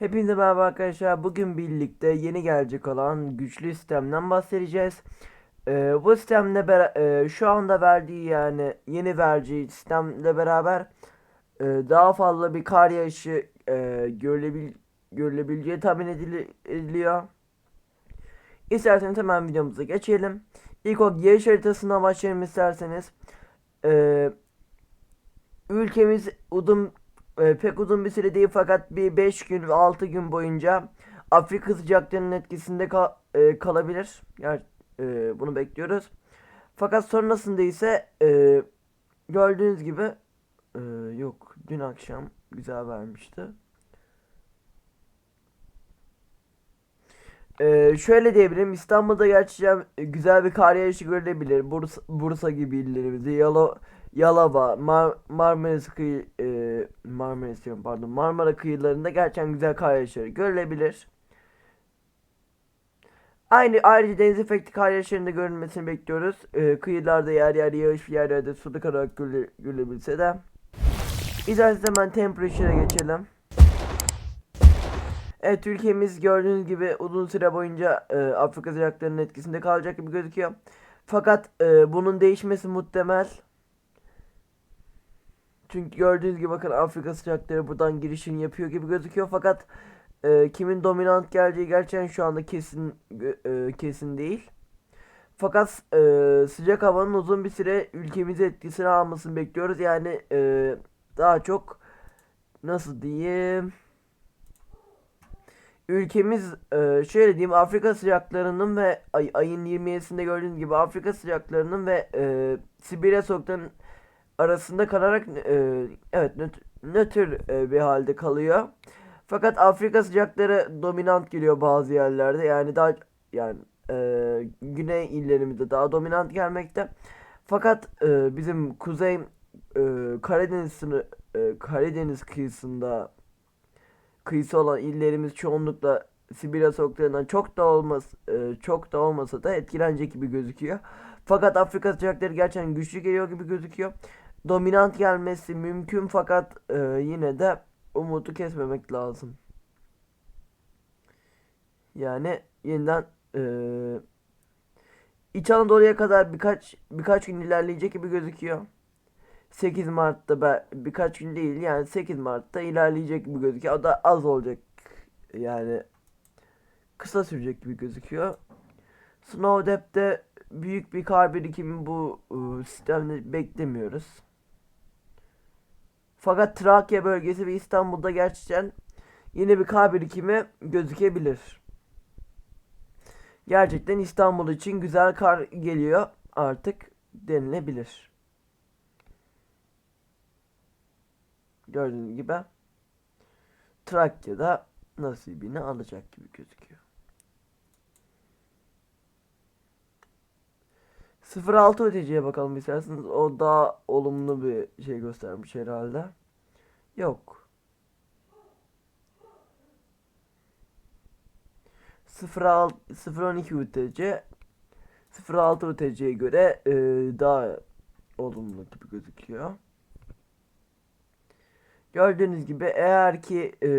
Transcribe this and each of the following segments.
Hepinize merhaba arkadaşlar. Bugün birlikte yeni gelecek olan güçlü sistemden bahsedeceğiz. Ee, bu sistemle e, şu anda verdiği yani yeni vereceği sistemle beraber e, daha fazla bir kar yağışı e, görülebil görülebileceği tahmin edili- ediliyor. İsterseniz hemen videomuza geçelim. İlk o yağış haritasına başlayalım isterseniz. Ee, ülkemiz uzun e, pek uzun bir süre değil fakat bir 5 gün ve 6 gün boyunca Afrika sıcaklarının etkisinde kal- e, kalabilir. Yani e, bunu bekliyoruz. Fakat sonrasında ise e, gördüğünüz gibi e, yok dün akşam güzel vermişti. E, şöyle diyebilirim İstanbul'da gerçekten güzel bir kar yağışı görülebilir. Bursa, Bursa gibi illerimizde Yalo, Yalova, Mar Marmaris kıyı, e, Marmaris diyorum pardon Marmara kıyılarında gerçekten güzel kar yağışları görülebilir. Aynı ayrıca deniz efekti kar yağışlarında görülmesini bekliyoruz. E, kıyılarda yer yer yağış yer yerde suluk olarak görüle, görülebilse de. İsterseniz hemen temperature'a geçelim. Evet ülkemiz gördüğünüz gibi uzun süre boyunca e, Afrika sıcaklarının etkisinde kalacak gibi gözüküyor. Fakat e, bunun değişmesi muhtemel. Çünkü gördüğünüz gibi bakın Afrika sıcakları buradan girişini yapıyor gibi gözüküyor. Fakat e, kimin dominant geleceği gerçekten şu anda kesin e, kesin değil. Fakat e, sıcak havanın uzun bir süre ülkemizi etkisine almasını bekliyoruz. Yani e, daha çok nasıl diyeyim ülkemiz e, şöyle diyeyim Afrika sıcaklarının ve ay, ayın 27'sinde gördüğünüz gibi Afrika sıcaklarının ve e, Sibirya soğuklarının arasında kalarak e, evet nötr, e, bir halde kalıyor. Fakat Afrika sıcakları dominant geliyor bazı yerlerde. Yani daha yani e, güney illerimizde daha dominant gelmekte. Fakat e, bizim kuzey e, Karadeniz sınır e, Karadeniz kıyısında kıyısı olan illerimiz çoğunlukla Sibirya soğuklarından çok da olmaz e, çok da olmasa da etkilenecek gibi gözüküyor. Fakat Afrika sıcakları gerçekten güçlü geliyor gibi gözüküyor. Dominant gelmesi mümkün fakat e, yine de umudu kesmemek lazım. Yani yeniden e, İç Anadolu'ya kadar birkaç birkaç gün ilerleyecek gibi gözüküyor. 8 Mart'ta be, birkaç gün değil yani 8 Mart'ta ilerleyecek gibi gözüküyor. O da az olacak yani kısa sürecek gibi gözüküyor. Snowdep'te büyük bir kar birikimi bu ıı, sistemde beklemiyoruz. Fakat Trakya bölgesi ve İstanbul'da gerçekten yine bir kar birikimi gözükebilir. Gerçekten İstanbul için güzel kar geliyor artık denilebilir. Gördüğünüz gibi Trakya'da nasibini alacak gibi gözüküyor. 06 öteciye bakalım isterseniz. O daha olumlu bir şey göstermiş herhalde. Yok. 06 012 UTC 06 UTC'ye göre e, daha olumlu gibi gözüküyor. Gördüğünüz gibi eğer ki e,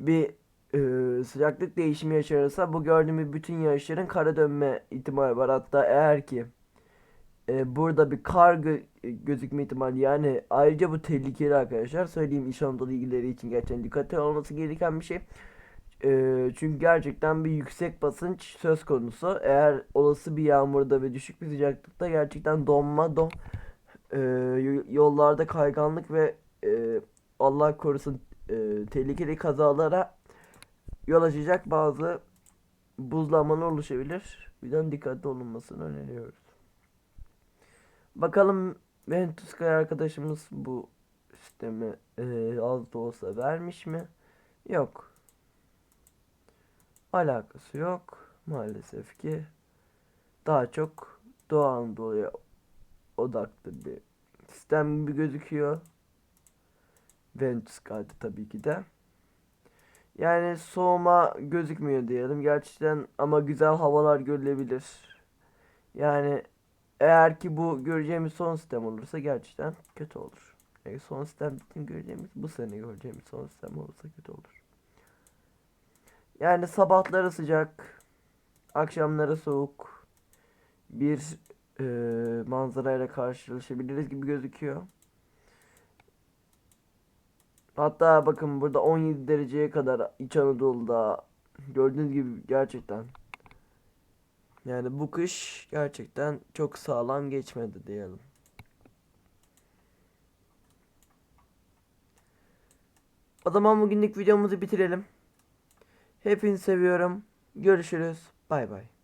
bir e, sıcaklık değişimi yaşanırsa bu gördüğümüz bütün yağışların kara dönme ihtimali var. Hatta eğer ki e, burada bir kar gö- gözükme ihtimali yani ayrıca bu tehlikeli arkadaşlar. Söyleyeyim İş Anadolu ilgileri için gerçekten dikkate alınması gereken bir şey. E, çünkü gerçekten bir yüksek basınç söz konusu. Eğer olası bir yağmurda ve düşük bir sıcaklıkta gerçekten donma, don e, yollarda kayganlık ve e, Allah korusun e, tehlikeli kazalara yol açacak bazı buzlanmalar oluşabilir. Bir yüzden dikkatli olunmasını öneriyoruz. Bakalım Ventus arkadaşımız bu sistemi e, az da olsa vermiş mi? Yok. Alakası yok. Maalesef ki daha çok Doğu Anadolu'ya odaklı bir sistem gibi gözüküyor. Ventus Sky'da tabii ki de. Yani soğuma gözükmüyor diyelim. Gerçekten ama güzel havalar görülebilir. Yani eğer ki bu göreceğimiz son sistem olursa gerçekten kötü olur. Yani son sistem bizim göreceğimiz bu sene göreceğimiz son sistem olursa kötü olur. Yani sabahları sıcak, akşamları soğuk bir e, manzarayla karşılaşabiliriz gibi gözüküyor. Hatta bakın burada 17 dereceye kadar İç Anadolu'da gördüğünüz gibi gerçekten yani bu kış gerçekten çok sağlam geçmedi diyelim. O zaman bugünlük videomuzu bitirelim. Hepinizi seviyorum. Görüşürüz. Bay bay.